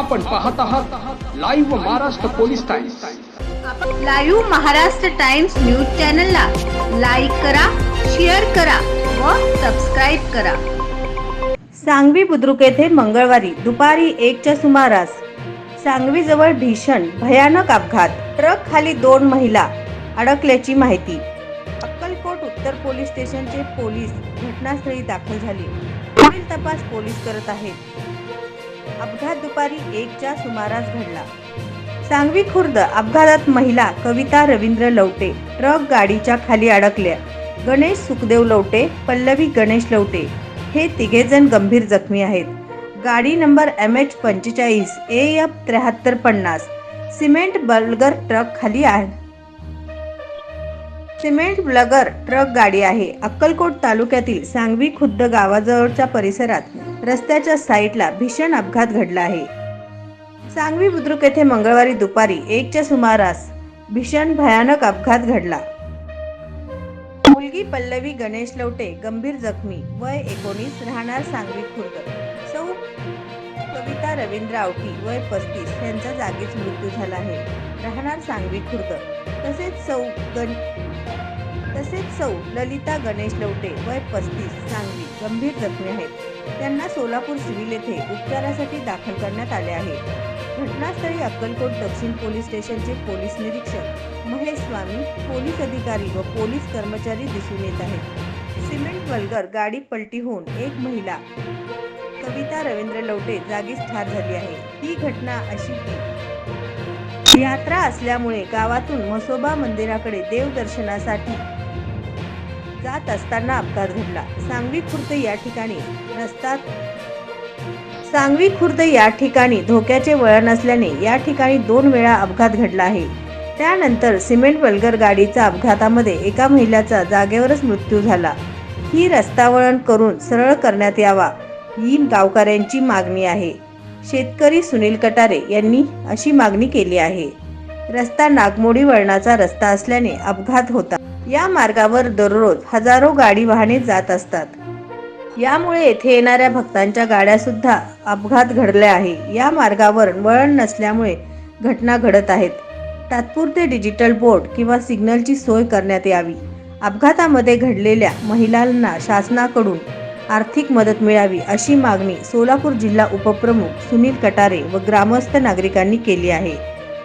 आपण पाहत आहात live Maharashtra police times live Maharashtra times news चॅनलला लाईक करा शेअर करा व सबस्क्राईब करा. सांगवी बुद्रुक येथे मंगळवारी दुपारी एकच्या सुमारास. सांगवीजवळ भीषण भयानक अपघात. ट्रक खाली दोन महिला अडकल्याची माहिती. अक्कलकोट उत्तर पोलीस स्टेशनचे पोलीस घटनास्थळी दाखल झाले. पुढील तपास पोलीस करत आहेत. अपघात दुपारी एकच्या सुमारास घडला. सांगवी खुर्द अपघातात महिला कविता रवींद्र लवटे ट्रक गाडीच्या खाली अडकल्या. गणेश सुखदेव लवटे पल्लवी गणेश लवटे हे तिघेजण गंभीर जखमी आहेत. गाडी नंबर एम एच पंचेचाळीस ए एफ त्र्याहत्तर पन्नास सिमेंट बल्गर ट्रक खाली आहे. सिमेंट ब्लगर ट्रक गाडी आहे. अक्कलकोट तालुक्यातील सांगवी खुद्द गावाजवळच्या परिसरात रस्त्याच्या साईडला भीषण अपघात घडला आहे. सांगवी बुद्रुक येथे मंगळवारी दुपारी एकच्या सुमारास भीषण भयानक अपघात घडला. मुलगी पल्लवी गणेश लवटे गंभीर जखमी वय एकोणीस राहणार सांगवी खुर्द. सौ कविता रवींद्र आवटी वय पस्तीस यांचा जागीच मृत्यू झाला आहे. राहणार सांगवी खुर्द. तसेच सौ गण तसेच सौ ललिता गणेश लवटे वय पस्तीस सांगवी गंभीर जखमी आहेत. त्यांना सोलापूर सिव्हिल येथे उपचारासाठी दाखल करण्यात आले आहे. घटनास्थळी अक्कलकोट दक्षिण पोलीस स्टेशनचे पोलीस निरीक्षक महेश स्वामी पोलीस अधिकारी व पोलीस कर्मचारी दिसून येत आहेत. सिमेंट वल्गर गाडी पलटी होऊन एक महिला कविता रवींद्र लवटे जागीच ठार झाली आहे. ही घटना अशी की यात्रा असल्यामुळे गावातून म्हसोबा मंदिराकडे देवदर्शनासाठी जात असताना अपघात घडला. सांगवी खुर्द या ठिकाणी रस्ता सांगवी खुर्द या ठिकाणी धोक्याचे वळण असल्याने या ठिकाणी दोन वेळा अपघात घडला आहे. त्यानंतर सिमेंट वल्गर गाडीच्या अपघातामध्ये एका महिलाचा जागेवरच मृत्यू झाला. ही रस्ता वळण करून सरळ करण्यात यावा ही गावकऱ्यांची मागणी आहे. शेतकरी सुनील कटारे यांनी अशी मागणी केली आहे. रस्ता नागमोडी वळणाचा रस्ता असल्याने अपघात होता. या मार्गावर दररोज हजारो गाडी वाहने जात असतात. यामुळे येथे येणाऱ्या भक्तांच्या गाड्या सुद्धा अपघात घडले आहे. या मार्गावर वळण नसल्यामुळे घटना घडत आहेत. तात्पुरते डिजिटल बोर्ड किंवा सिग्नलची सोय करण्यात यावी. अपघातामध्ये घडलेल्या महिलांना शासनाकडून आर्थिक मदत मिळावी अशी मागणी सोलापूर जिल्हा उपप्रमुख सुनील कटारे व ग्रामस्थ नागरिकांनी केली आहे.